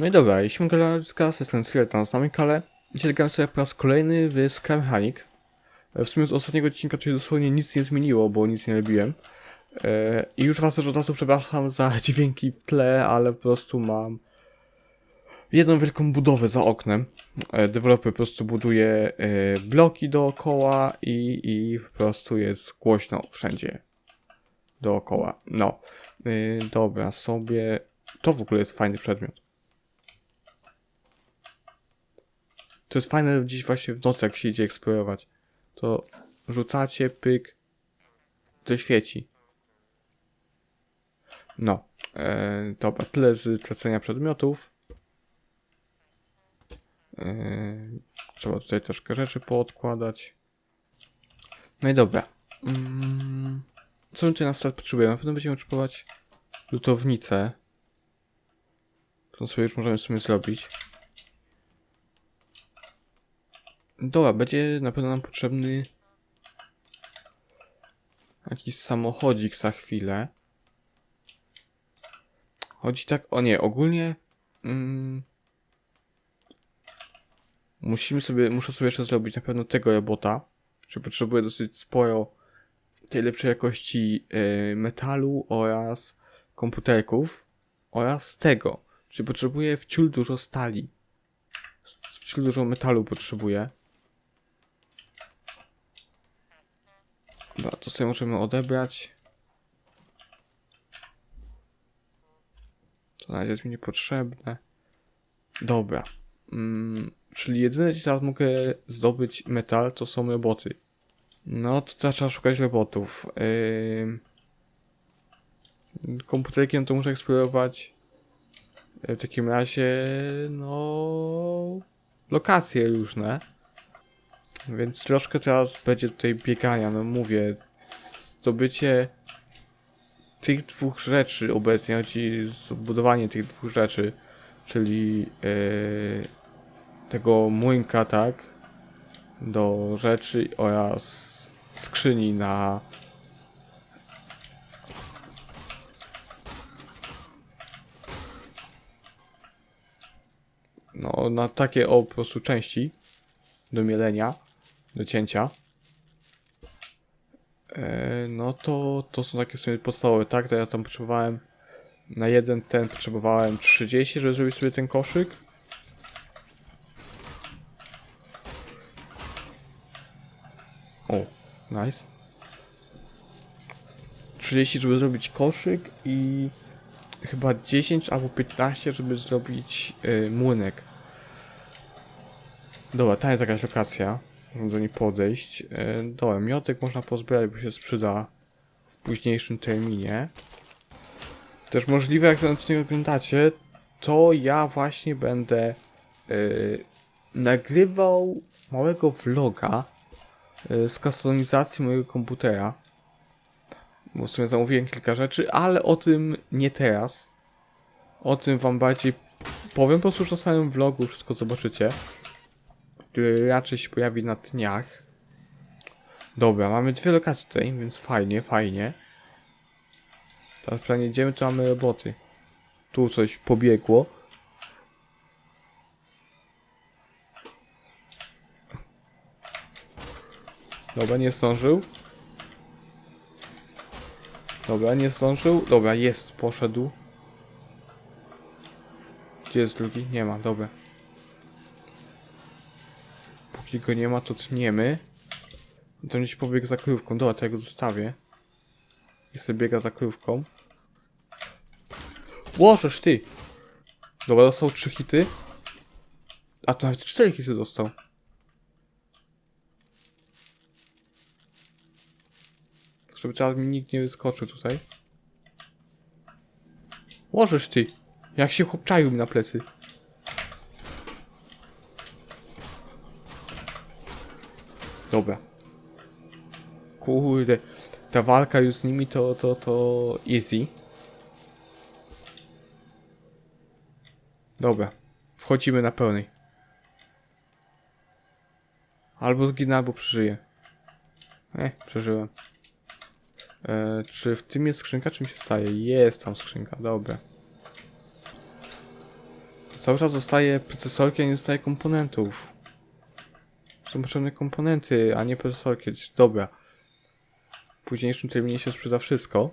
No i dobra, jeśli mogę z jestem Skeleton z nami Kale. Dzisiaj gram sobie po raz kolejny w Sky Mechanic. E, W sumie z ostatniego odcinka to się dosłownie nic nie zmieniło, bo nic nie robiłem. E, I już was też od razu przepraszam za dźwięki w tle, ale po prostu mam jedną wielką budowę za oknem. E, Deweloper po prostu buduje bloki dookoła i, i po prostu jest głośno wszędzie dookoła. No. Dobra, sobie... To w ogóle jest fajny przedmiot. To jest fajne dziś właśnie w nocy, jak się idzie eksplorować. To rzucacie, pyk, to świeci. No. E, dobra, tyle z tracenia przedmiotów. E, trzeba tutaj troszkę rzeczy poodkładać. No i dobra. Mm, co my tutaj na start potrzebujemy? Na pewno będziemy potrzebować lutownicę. To sobie już możemy sobie zrobić. Dobra, będzie na pewno nam potrzebny jakiś samochodzik za chwilę. Chodzi tak, o nie, ogólnie mm, musimy sobie, muszę sobie jeszcze zrobić na pewno tego robota, że potrzebuję dosyć sporo tej lepszej jakości y, metalu oraz komputerków oraz tego, czyli potrzebuję wciul dużo stali. Wciul dużo metalu potrzebuję. Dobra, to sobie możemy odebrać. To na jest mi niepotrzebne. Dobra. Mm, czyli jedyne, gdzie teraz mogę zdobyć metal, to są roboty. No, to teraz trzeba szukać robotów. Yy... Komputerki, to muszę eksplorować. W takim razie, no... Lokacje różne. Więc troszkę teraz będzie tutaj biegania, no mówię, zdobycie tych dwóch rzeczy obecnie, chodzi zbudowanie tych dwóch rzeczy, czyli yy, tego młynka, tak, do rzeczy oraz skrzyni na no, na takie o po prostu części do mielenia, do cięcia. E, no to, to są takie sobie podstawowe, tak? To ja tam potrzebowałem na jeden ten potrzebowałem 30, żeby zrobić sobie ten koszyk. O, nice. 30, żeby zrobić koszyk i chyba 10 albo 15, żeby zrobić y, młynek. Dobra, ta jest jakaś lokacja. Do niej podejść. E, dobra, miotek można pozbierać, bo się sprzyda w późniejszym terminie. Też możliwe, jak ten odcinek oglądacie, to ja właśnie będę e, nagrywał małego vloga e, z kustomizacji mojego komputera. Bo w sumie zamówiłem kilka rzeczy, ale o tym nie teraz. O tym wam bardziej powiem po prostu na samym vlogu, wszystko zobaczycie który raczej się pojawi na dniach. Dobra, mamy dwie lokacje tutaj, więc fajnie, fajnie. Teraz pytanie, idziemy, to mamy roboty. Tu coś pobiegło. Dobra, nie zdążył. Dobra, nie zdążył. Dobra, jest, poszedł. Gdzie jest drugi? Nie ma, dobra. Póki go nie ma, to tniemy. To gdzieś pobiegł za krówką. Dobra, to ja go zostawię. I sobie biega za krówką. Łożesz ty! Dobra, dostał trzy hity. A to nawet cztery hity dostał. Żeby teraz mi nikt nie wyskoczył tutaj. Łożesz ty! Jak się chłopczaił mi na plecy. Dobra. Kurde. Ta walka już z nimi to, to, to easy. Dobra. Wchodzimy na pełnej. Albo zginę, albo przeżyję. E, przeżyłem. E, czy w tym jest skrzynka, czy mi się staje? Jest tam skrzynka, dobra. Cały czas dostaję procesorki, a nie dostaję komponentów. Są potrzebne komponenty, a nie procesorki. Dobra. W późniejszym terminie się sprzeda wszystko.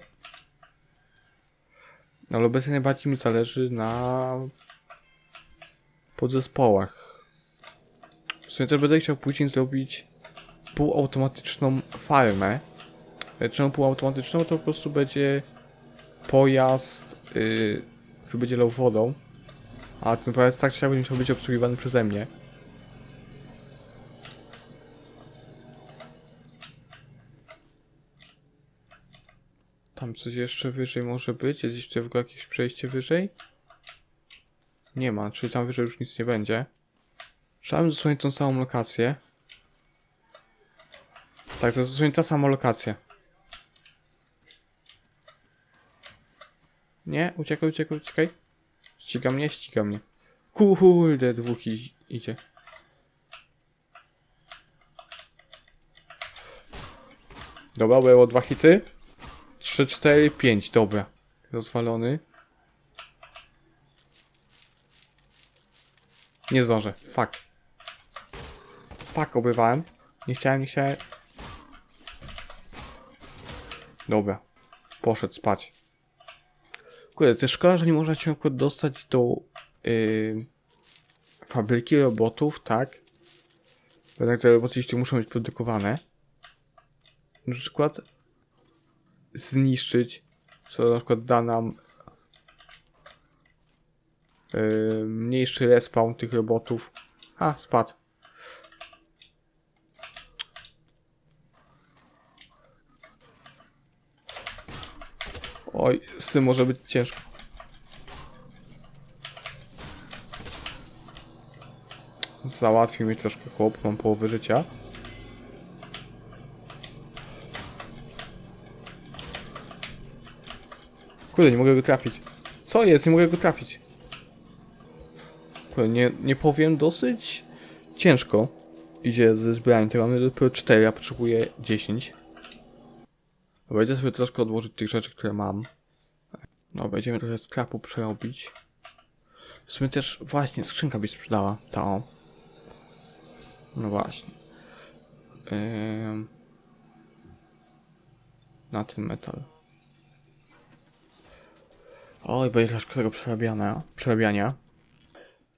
Ale obecnie najbardziej mi zależy na podzespołach. W sumie też będę chciał później zrobić półautomatyczną farmę. Czemu półautomatyczną? To po prostu będzie pojazd, yy, który będzie lał wodą. A ten pojazd tak czy siak być obsługiwany przeze mnie. Coś jeszcze wyżej może być? Jest tutaj w ogóle jakieś przejście wyżej? Nie ma, czyli tam wyżej już nic nie będzie. Trzeba zasłonić tą samą lokację. Tak, to dosłownie ta sama lokacja. Nie, uciekaj, uciekaj, uciekaj. Ściga mnie, ściga mnie. Kurde, dwóch idzie. Dobra, było dwa hity. 3, 4, 5, dobra. Rozwalony. Nie zdążę, fuck. Fuck, obywałem. Nie chciałem, nie chciałem. Dobra. Poszedł spać. Kurde, jest szkoda, że nie można się przykład dostać do yy, fabryki robotów, tak? Bo jednak te roboty jeszcze muszą być produkowane. Na przykład zniszczyć, co na przykład da nam yy, mniejszy respawn tych robotów. A, spadł. Oj, z tym może być ciężko. Załatwił mi troszkę chłop, mam połowę życia. Kurde, nie mogę go trafić. Co jest? Nie mogę go trafić. Kurde, nie, nie powiem, dosyć ciężko idzie ze zbieraniem. Tego mamy dopiero 4, a potrzebuję 10. Dobra, sobie troszkę odłożyć tych rzeczy, które mam. No, będziemy trochę skrapu przerobić. W sumie też, właśnie, skrzynka by sprzedała, ta o. No właśnie. Ym... Na ten metal. Oj, będzie troszkę tego przerabiania. przerabiania.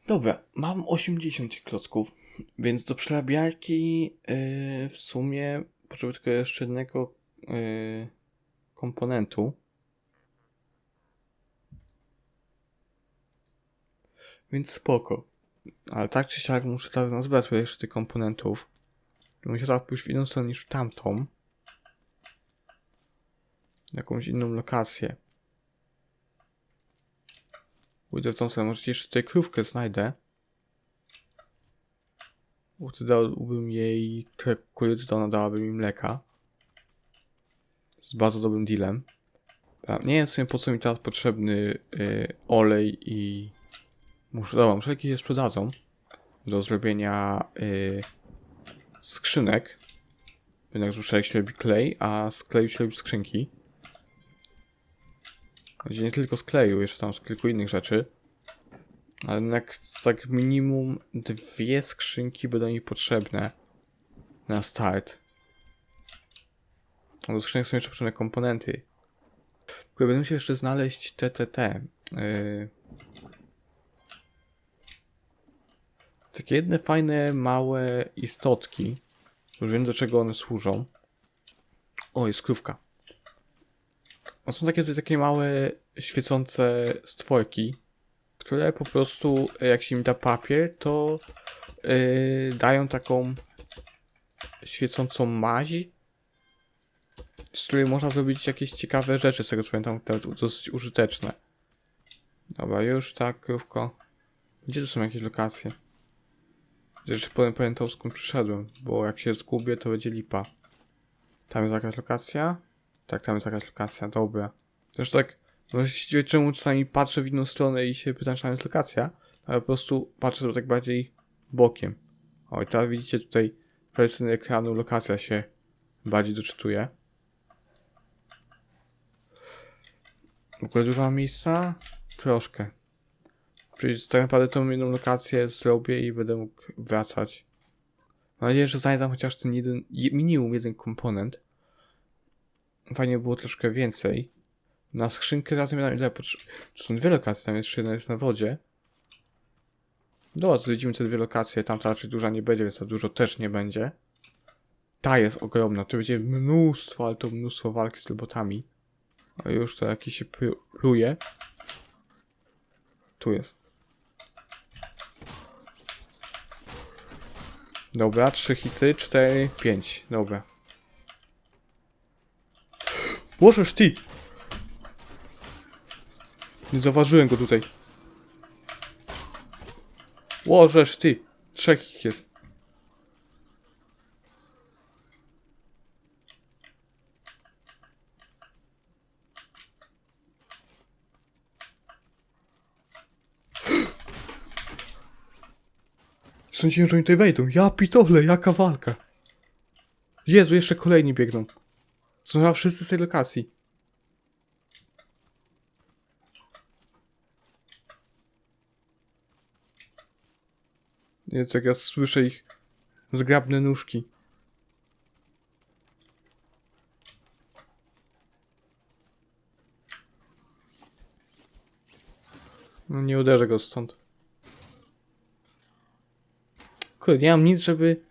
Dobra, mam 80 klocków, więc do przerabiarki yy, w sumie potrzebuję tylko jeszcze jednego yy, komponentu. Więc spoko. Ale tak czy siak muszę teraz sobie jeszcze tych komponentów. Muszę tak pójść w inną stronę niż w tamtą. Jakąś inną lokację. Pójdę w tą stronę, może jeszcze tutaj krówkę znajdę. Dałbym jej kukurydzy, to ona dałaby mi mleka. Z bardzo dobrym dealem. Nie wiem w sumie po co mi teraz potrzebny y, olej i... Muszę, dobra, muszę jakieś je sprzedadzą do zrobienia y, skrzynek. Jednak uszczelek się robi klej, a z kleju się robi skrzynki. Gdzie nie tylko z kleju, jeszcze tam z kilku innych rzeczy. Ale jednak tak minimum dwie skrzynki będą mi potrzebne na start. A do skrzynek są jeszcze potrzebne komponenty. Tylko będę musiał jeszcze znaleźć TTT. Yy... Takie jedne fajne, małe istotki. Już wiem do czego one służą. O, jest krówka. To są takie, takie małe, świecące stworki, które po prostu, jak się im da papier, to yy, dają taką świecącą maź, z której można zrobić jakieś ciekawe rzeczy, z tego co pamiętam, dosyć użyteczne. Dobra, już tak, krówko. Gdzie tu są jakieś lokacje? Jeszcze powiem, pamiętam skąd przyszedłem, bo jak się zgubię, to będzie lipa. Tam jest jakaś lokacja? Tak, tam jest jakaś lokacja, dobra. Też tak, się dziwić, czemu czasami patrzę w inną stronę i się pytam, czy tam jest lokacja, ale po prostu patrzę tak bardziej bokiem. O, i teraz widzicie tutaj w prawej stronie ekranu lokacja się bardziej doczytuje. W ogóle dużo miejsca? Troszkę. Czyli tak naprawdę tą jedną lokację zrobię i będę mógł wracać. Mam nadzieję, że znajdę chociaż ten jeden, je- minimum jeden komponent. Fajnie by było troszkę więcej. Na skrzynkę razem ile ile potrze- To są dwie lokacje, tam jeszcze jedna jest na wodzie. Dobra, to zwiedzimy te dwie lokacje, tam to raczej duża nie będzie, więc za dużo też nie będzie. Ta jest ogromna, tu będzie mnóstwo, ale to mnóstwo walki z robotami. A już to jakiś się plu- pluje. Tu jest. Dobra, trzy hity, cztery, pięć. Dobra. Możesz ty! Nie zauważyłem go tutaj. Łożesz ty! Trzech ich jest. Sądziłem, że oni tutaj wejdą. Ja pitole, jaka walka. Jezu, jeszcze kolejni biegną. Są chyba wszyscy z tej lokacji. Jezu, jak ja słyszę ich zgrabne nóżki. No nie uderzę go stąd. Kurde, nie mam nic, żeby...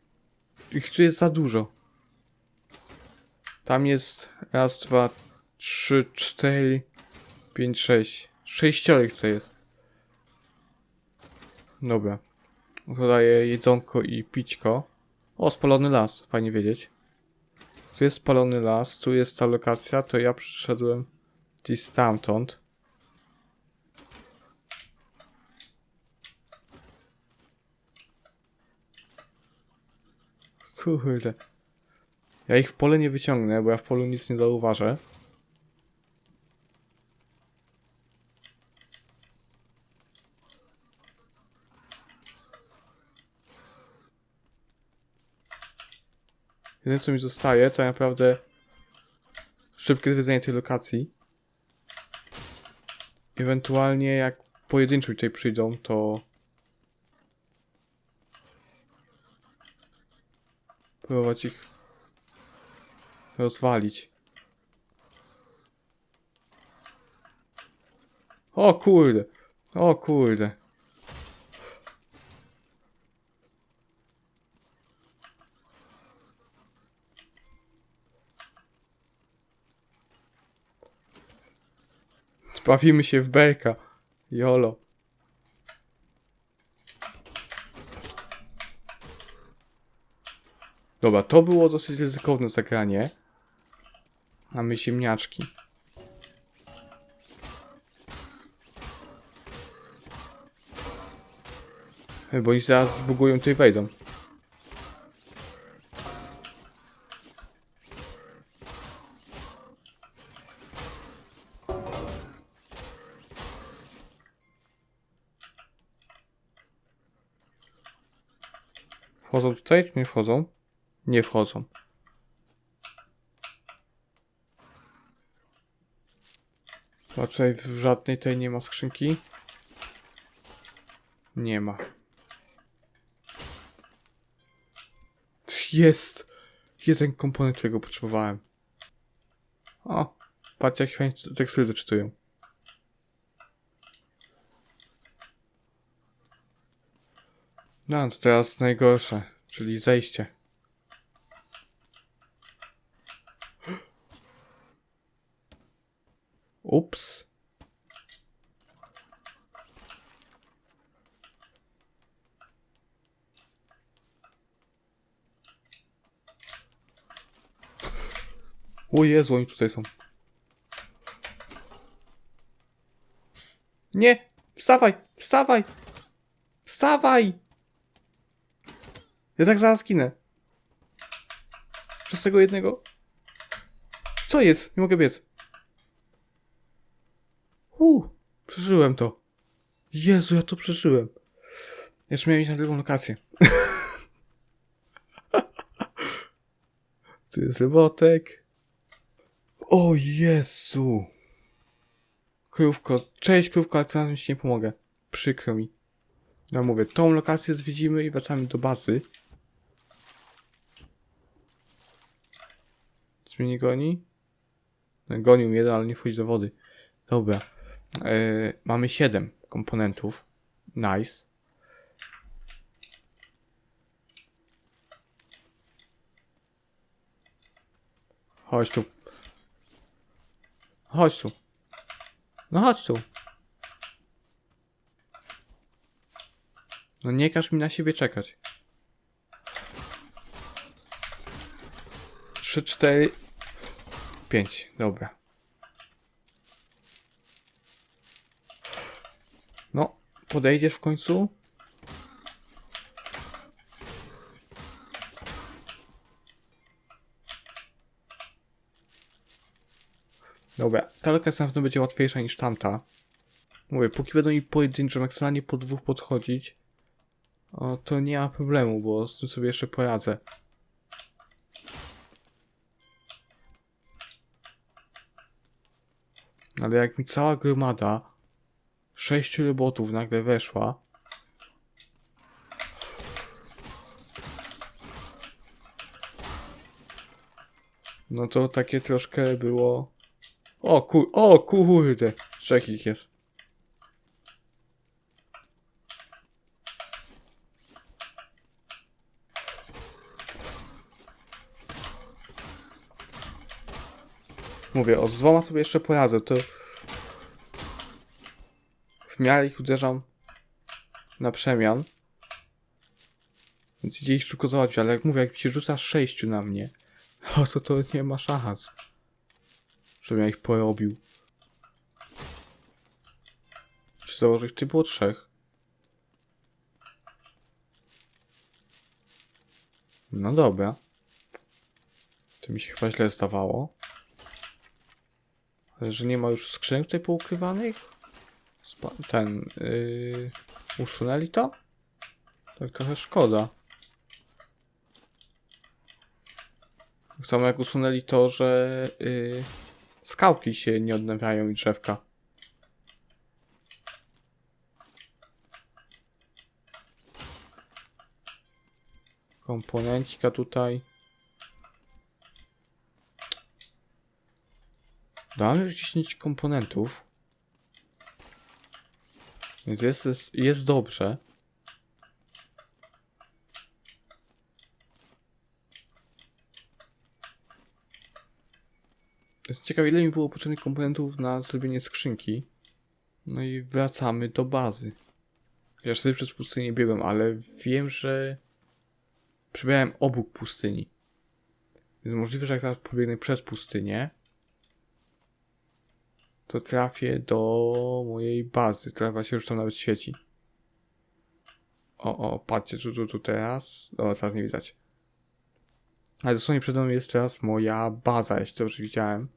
Ich tu jest za dużo. Tam jest raz, dwa, trzy, cztery, pięć, sześć. Sześciorek tutaj jest. Dobra. To jedzonko i pićko. O, spalony las. Fajnie wiedzieć. Tu jest spalony las, tu jest ta lokacja, to ja przyszedłem gdzieś stamtąd. Kurde. Ja ich w pole nie wyciągnę, bo ja w polu nic nie zauważę. Jedyne co mi zostaje, to naprawdę szybkie zwiedzenie tej lokacji. Ewentualnie jak pojedynczo tutaj przyjdą, to próbować ich rozwalić. O kurde, o kurde. Bawimy się w belka. Jolo. Dobra, to było dosyć ryzykowne zagranie. Mamy ziemniaczki. Bo oni zaraz zbugują tutaj wejdą. Wchodzą tutaj, nie wchodzą? Nie wchodzą. A tutaj w żadnej tej nie ma skrzynki. Nie ma. Jest! Jeden komponent, którego potrzebowałem. O! Patrzcie jak fajnie tekstury doczytują. No, to teraz najgorsze, czyli zejście. Ups. O Jezu, oni tutaj są. Nie! Wstawaj! Wstawaj! Wstawaj! Ja tak zaraz ginę. Przez tego jednego. Co jest? Nie mogę biec. Uuu, przeżyłem to. Jezu, ja to przeżyłem. Jeszcze miałem iść na drugą lokację. tu jest robotek. O Jezu. Krówko. Cześć krówko, ale teraz ci nie pomogę. przykro mi. Ja mówię, tą lokację zwiedzimy i wracamy do bazy. Czy mnie nie goni? No, gonił mnie, ale nie wchodzi do wody. Dobra. E, mamy 7 komponentów. Nice. Chodź tu. Chodź tu. No chodź tu. No nie każ mi na siebie czekać. Trzy, cztery, pięć. Dobra. No, podejdziesz w końcu? Dobra, ta na pewno będzie łatwiejsza niż tamta. Mówię, póki będą mi pojedynczo, maksymalnie po dwóch podchodzić, o, to nie ma problemu, bo z tym sobie jeszcze poradzę. Ale jak mi cała gromada sześciu robotów nagle weszła, no to takie troszkę było... O kur... O kurde! Trzech ich jest. Mówię, o z dwoma sobie jeszcze poradzę, to w ich uderzam na przemian. Więc idzie ich szybko załatwić, ale jak mówię, jak się rzuca sześciu na mnie, o to to nie ma szans, żebym ja ich porobił. Czy założyć ty było trzech? No dobra. To mi się chyba źle zdawało. Ale że nie ma już skrzynek tutaj poukrywanych? Ten, yy, usunęli to? Tak trochę szkoda. Tak samo jak usunęli to, że yy, skałki się nie odnawiają i drzewka. Komponencika tutaj. Damy już 10 komponentów. Więc jest, jest, jest dobrze. Jest ciekawe, ile mi było potrzebnych komponentów na zrobienie skrzynki. No i wracamy do bazy. Ja sobie przez pustynię biegłem, ale wiem, że przebiegałem obok pustyni. Więc możliwe, że jak teraz pobiegnę przez pustynię, to trafię do mojej bazy, która się już tam nawet świeci. O, o, patrzcie, tu, tu, tu teraz. O, teraz nie widać. Ale dosłownie przede mną jest teraz moja baza, jeśli dobrze widziałem.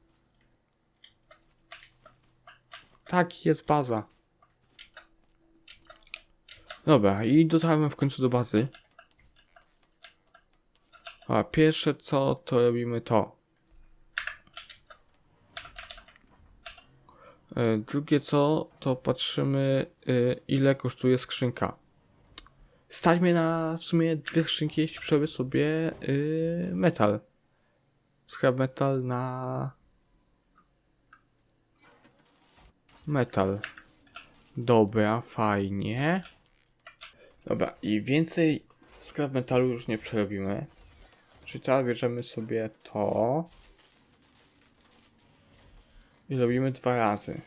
Tak, jest baza. Dobra, i dotarłem w końcu do bazy. A pierwsze co, to robimy to. Drugie co, to patrzymy e, ile kosztuje skrzynka. Stać mnie na w sumie dwie skrzynki, jeśli przerobię sobie e, metal. Scrap metal na metal. Dobra, fajnie. Dobra, i więcej scrap metalu już nie przerobimy. Czyli teraz bierzemy sobie to. I robimy dwa razy.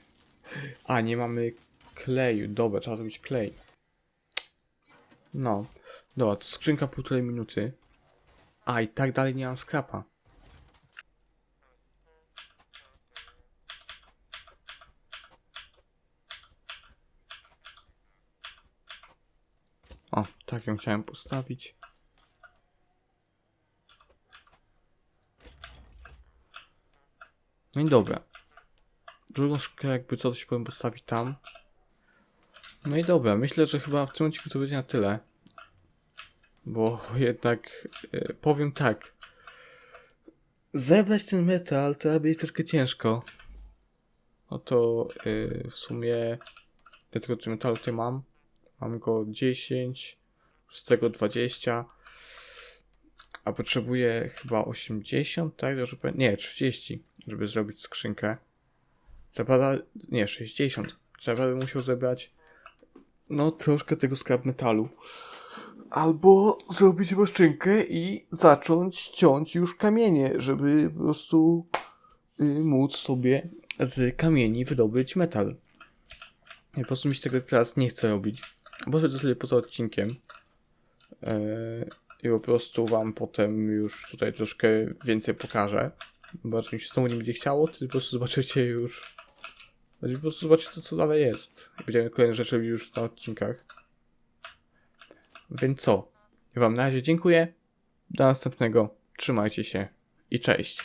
A, nie mamy kleju. Dobra, trzeba zrobić klej. No. Dobra, to skrzynka półtorej minuty. A, i tak dalej nie mam skrapa. O, tak ją chciałem postawić. No i dobra. Drugą szkę jakby co to się powiem postawić tam. No i dobra, myślę, że chyba w tym odcinku to będzie na tyle. Bo jednak e, powiem tak. Zebrać ten metal to będzie troszkę ciężko. Oto e, w sumie Ja tego metalu tutaj mam. Mam go 10, z tego 20. A potrzebuję chyba 80, tak? Żeby, nie, 30, żeby zrobić skrzynkę. Trzeba, nie, 60. Trzeba by musiał zebrać, no, troszkę tego skarb metalu. Albo zrobić roszczynkę i zacząć ciąć już kamienie, żeby po prostu y, móc sobie z kamieni wydobyć metal. Ja po prostu mi się tego teraz nie chcę robić. Bo to sobie poza odcinkiem. Yy, I po prostu wam potem już tutaj troszkę więcej pokażę. Mi się znowu nie będzie chciało, to po prostu zobaczycie już. Znaczy, po prostu zobaczycie co dalej jest. Będziemy kolejne rzeczy już na odcinkach. Więc co? Ja wam na razie dziękuję. Do następnego. Trzymajcie się i cześć.